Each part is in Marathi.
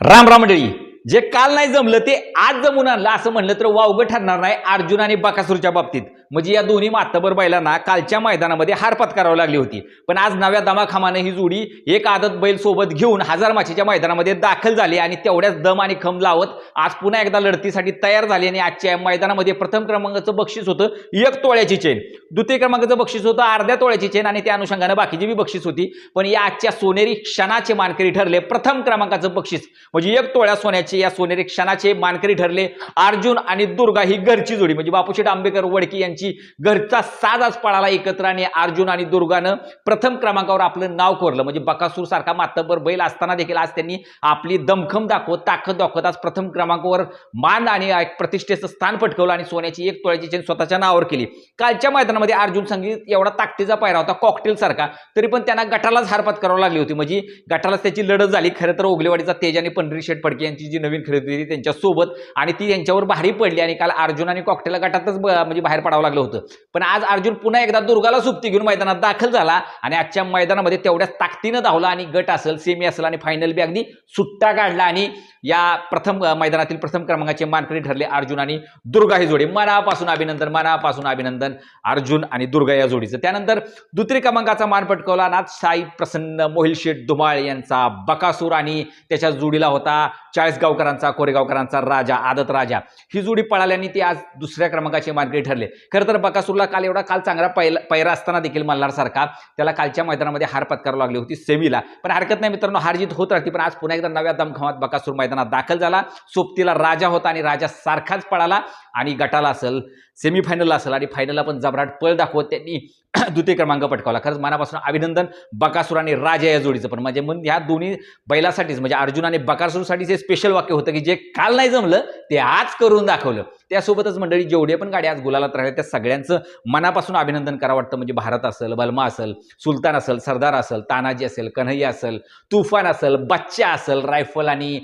राम राम मंडळी जे काल नाही जमलं ते आज जमून आणलं. असं म्हणलं तर वावगं ठरणार नाही अर्जुन आणि बकासूरच्या बाबतीत. म्हणजे या दोन्ही मातबर बैलांना कालच्या मैदानामध्ये हार पत्करावी लागली होती. पण आज नव्या दमाखामानं ही जोडी एक आदत बैल सोबत घेऊन हजार माचीच्या मैदानामध्ये दाखल झाली आणि तेवढ्याच दम आणि खम लावत आज पुन्हा एकदा लढतीसाठी तयार झाली आणि आजच्या मैदानामध्ये प्रथम क्रमांकाचं बक्षीस होतं एक तोळ्याची चेन. द्वितीय क्रमांकाचं बक्षीस होतं अर्ध्या तोळ्याची चेन आणि त्या अनुषंगानं बाकीची बी बक्षीस होती. पण या आजच्या सोनेरी क्षणाचे मानकरी ठरले प्रथम क्रमांकाचं बक्षीस. म्हणजे एक तोळ्या सोन्याचे या सोनेरी क्षणाचे मानकरी ठरले. अर्जुन आणि दुर्गा ही घरची जोडी. म्हणजे बापूशेठ आंबेकर वडकी यांची घरचा साज आज पळाला एकत्र आणि अर्जुन आणि दुर्गानं प्रथम क्रमांकावर आपलं नाव कोरलं. म्हणजे बकासूर सारखा मातबर बैल असताना देखील आज त्यांनी आपली दमखम दाखवत ताकद दाखवत आज प्रथम क्रमांकावर मान आणि एक प्रतिष्ठेचं स्थान पटकवलं आणि सोन्याची एक तोळ्याची चेन स्वतःच्या नावावर केली. कालच्या मैदानामध्ये अर्जुन संगीत एवढा ताकदीचा पायरा होता कॉकटेल सारखा तरी पण त्यांना गटालाच हारपात करावं लागली होती. म्हणजे गटालाच त्याची लढत झाली. खरं तर ओगलेवाडीचा तेज आणि पंढरी शेठ फडके यांची जी नवीन खरेदी होती त्यांच्यासोबत आणि ती यांच्यावर भारी पडली आणि काल अर्जुन आणि कॉकटेलला गटातच म्हणजे बाहेर पडावं लागलं होतं. पण आज अर्जुन पुन्हा एकदा दुर्गाला सुप्ती घेऊन मैदानात दाखल झाला आणि आजच्या मैदानामध्ये तेवढ्याच ताकदीनं धावला आणि गट असेल सेमी असेल आणि फायनल बी अगदी सुट्टा काढला आणि या प्रथम मैदानातील प्रथम क्रमांकाचे मानकरी ठरले अर्जुन आणि दुर्गा ही जोडी. मनापासून अभिनंदन मनापासून अभिनंदन अर्जुन आणि दुर्गा या जोडीचं. त्यानंतर दुसरी क्रमांकाचा मान पटकवला नाथ साई प्रसन्न मोहिल शेठ धुमाळ यांचा बकासूर आणि त्याच्या जोडीला होता चाळीसगावकरांचा कोरेगावकरांचा राजा आदत राजा ही जोडी पळाल्याने ते आज दुसऱ्या क्रमांकाचे मानकरी ठरले. खरं तर बकासूरला काल एवढा काल चांगला पैला पैरा असताना देखील मल्हारसारखा त्याला कालच्या मैदानामध्ये हार पत्करावं लागली होती सेमीला. पण हरकत नाही मित्रांनो हारजीत होत राहते पण आज पुन्हा एकदा नव्या दमखमात बकासूर मैदानात दाखल झाला. सोबतीला राजा होता आणि राजा सारखाच पळाला आणि गटाला असेल सेमीफायनलला असेल आणि फायनलला पण जबराट पळ दाखवत त्यांनी द्वितीय क्रमांक पटकावला. खरंच मनापासून अभिनंदन बकासूर आणि राजा या जोडीचं. पण म्हणजे मग ह्या दोन्ही बैलासाठीच म्हणजे अर्जुन आणि बकासूरसाठीच हे स्पेशल वाक्य होतं की जे काल नाही जमलं ते आज करून दाखवलं. त्यासोबतच मंडळी जेवढे पण गाड्या आज गुलालात राहिल्या त्या सगळ्यांचं मनापासून अभिनंदन करावं वाटतं. म्हणजे भारत असेल बलमा असेल सुलतान असेल सरदार असेल तानाजी असेल कन्हैया असेल तुफान असेल बच्चा असेल रायफल आणि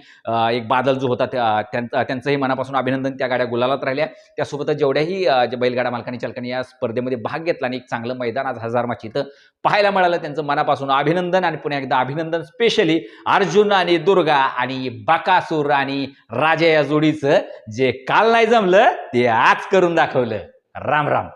एक बादल जो होता त्या- त्यांचंही मनापासून अभिनंदन त्या गाड्या गुलालात राहिल्या. त्यासोबतच जेवढ्याही जे बैलगाडा मालकांनी चालकांनी या स्पर्धेमध्ये भाग घेतला आणि एक चांगलं मैदान आज हजारमाची इथं पाहायला मिळालं. त्यांचं मनापासून अभिनंदन आणि पुन्हा एकदा अभिनंदन स्पेशली अर्जुन आणि दुर्गा आणि बाकासूर आणि राजा या जोडीचं जे काल नाही जमलं ते आज करून दाखवलं. राम राम.